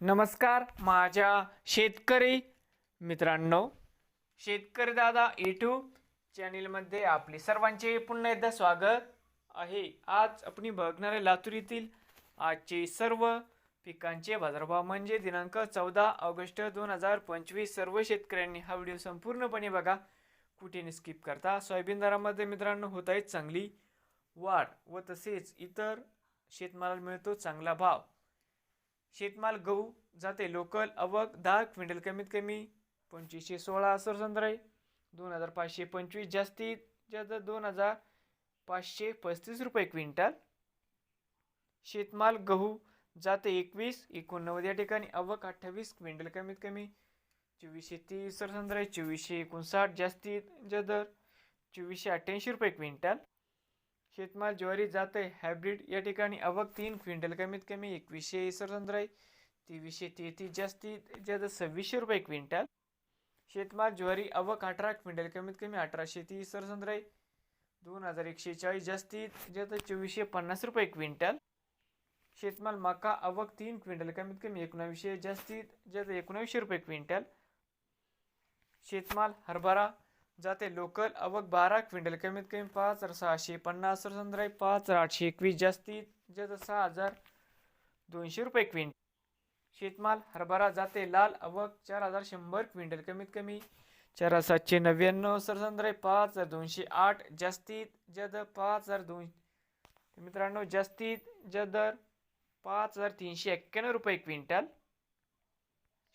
नमस्कार माझ्या शेतकरी मित्रांनो शेतकरी दादा यूट्यूब चॅनेलमध्ये आपले सर्वांचे पुन्हा एकदा स्वागत आहे. आज आपण बघणार आहे लातूर येथील आजचे सर्व पिकांचे बाजारभाव म्हणजे दिनांक चौदा ऑगस्ट दोन हजार पंचवीस सर्व शेतकऱ्यांनी हा व्हिडिओ संपूर्णपणे बघा. कुठे स्किप करता? सोयाबीन दरामध्ये मित्रांनो होत आहे चांगली वाढ व तसेच इतर शेतमालाला मिळतो चांगला भाव. शेतमाल गहू जाते लोकल अवक दहा क्विंटल कमीत कमी पंचवीसशे सोळा असर संद्राय दोन हजार पाचशे पंचवीस जास्तीत जास्त दोन हजार पाचशे पस्तीस रुपये क्विंटल. शेतमाल गहू जाते एकवीस एकोणनव्वद या ठिकाणी अवक अठ्ठावीस क्विंटल कमीत कमी चोवीसशे तीस सरसंद्र चोवीसशे एकोणसाठ जास्तीत जदर चोवीसशे अठ्ठ्याऐंशी रुपये क्विंटल. शेतमाल ज्वारी जाते हायब्रिड या ठिकाणी अवक तीन क्विंटल कमीत कमी एकवीसशे सरसंद्र आहे. तेवीसशे तेहतीस जास्तीत जास्त सव्वीसशे रुपये क्विंटल. शेतमाल ज्वारी अवक अठरा क्विंटल कमीत कमी अठराशे तीस सरसंद्र आहे. दोन हजार एकशे चाळीस जास्तीत जास्त चोवीसशे पन्नास रुपये क्विंटल. शेतमाल मका अवक तीन क्विंटल कमीत कमी एकोणावीसशे जास्तीत जास्त एकोणावीसशे रुपये क्विंटल. शेतमाल हरभरा जाते. लोकल अवक बारा क्विंटल कमीत कमी पाच हजार सहाशे पन्नास सरसंद्र आहे पाच हजार आठशे एकवीस जास्तीत जास्त सहा हजार दोनशे रुपये क्विंटल. शेतमाल हरभरा जाते. लाल अवक चार हजार शंभर क्विंटल कमीत कमी चार हजार सातशे नव्याण्णव सरसंद्र पाच हजार दोनशे आठ जास्तीत जद पाच हजार दोन मित्रांनो जास्तीत जदर पाच हजार तीनशे एक्क्याण्णव रुपये क्विंटल.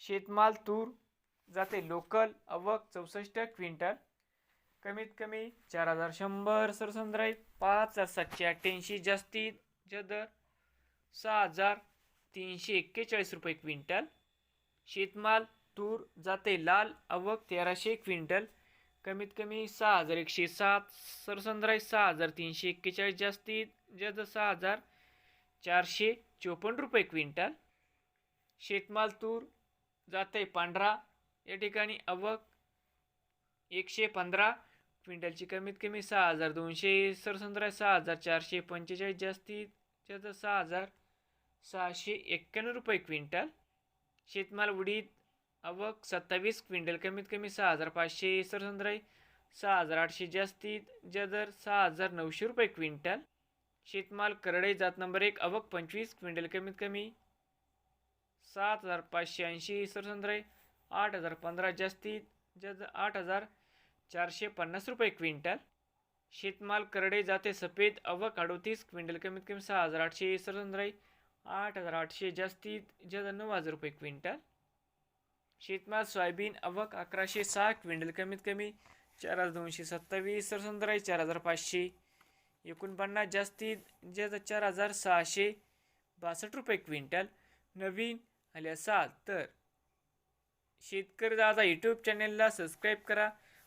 शेतमाल तूर जाते. लोकल अवक चौसष्ट क्विंटल. कमीत कमी चार हजार शंभर सरसंद्राई पाच हजार सातशे अठ्ठ्याऐंशी जास्तीत जदर दर सहा हजार तीनशे एक्केचाळीस रुपये क्विंटल. शेतमाल तूर जाते लाल अवक तेराशे क्विंटल. कमीत कमी सहा हजार एकशे सात सरसंद्र सहा हजार तीनशे एक्केचाळीस जास्तीत जद सहा हजार चारशे चोपन्न रुपये क्विंटल. शेतमाल तूर जाते पांढरा या ठिकाणी अवक एकशे पंधरा क्विंटलची कमीत कमी सहा हजार दोनशे सरसंद्र आहे सहा हजार चारशे पंचेचाळीस जास्तीत जास्त सहा हजार सहाशे एक्क्याण्णव रुपये क्विंटल. शेतमाल उडीद अवक सत्तावीस क्विंटल कमीत कमी सहा हजार पाचशे सरसंद्र सहा हजार आठशे जास्तीत जदर सहा हजार नऊशे रुपये क्विंटल. शेतमाल करडई जात नंबर एक अवक पंचवीस क्विंटल कमीत कमी सात हजार पाचशे ऐंशी सरसंद्र आठ हजार पंधरा जास्तीत जद आठ हजार चारशे पन्नास रुपये क्विंटल. शेतमाल करडे जाते सफेद अवक अडोतीस क्विंटल कमीत कमी सहा हजार आठशे सरसंद्र आठ हजार आठशे जास्तीत जास्त नऊ हजार रुपये क्विंटल. शेतमाल सोयाबीन अवक अकराशे सहा क्विंटल कमीत कमी चार हजार दोनशे सत्तावीस सरसंद्र आहे चार हजार पाचशे. एकोणपन्नास जास्तीत जास्त चार हजार सहाशे बासष्ट रुपये क्विंटल. नवीन आले असाल तर. शेतकरी दादा यूट्यूब चॅनेलला सबस्क्राईब करा.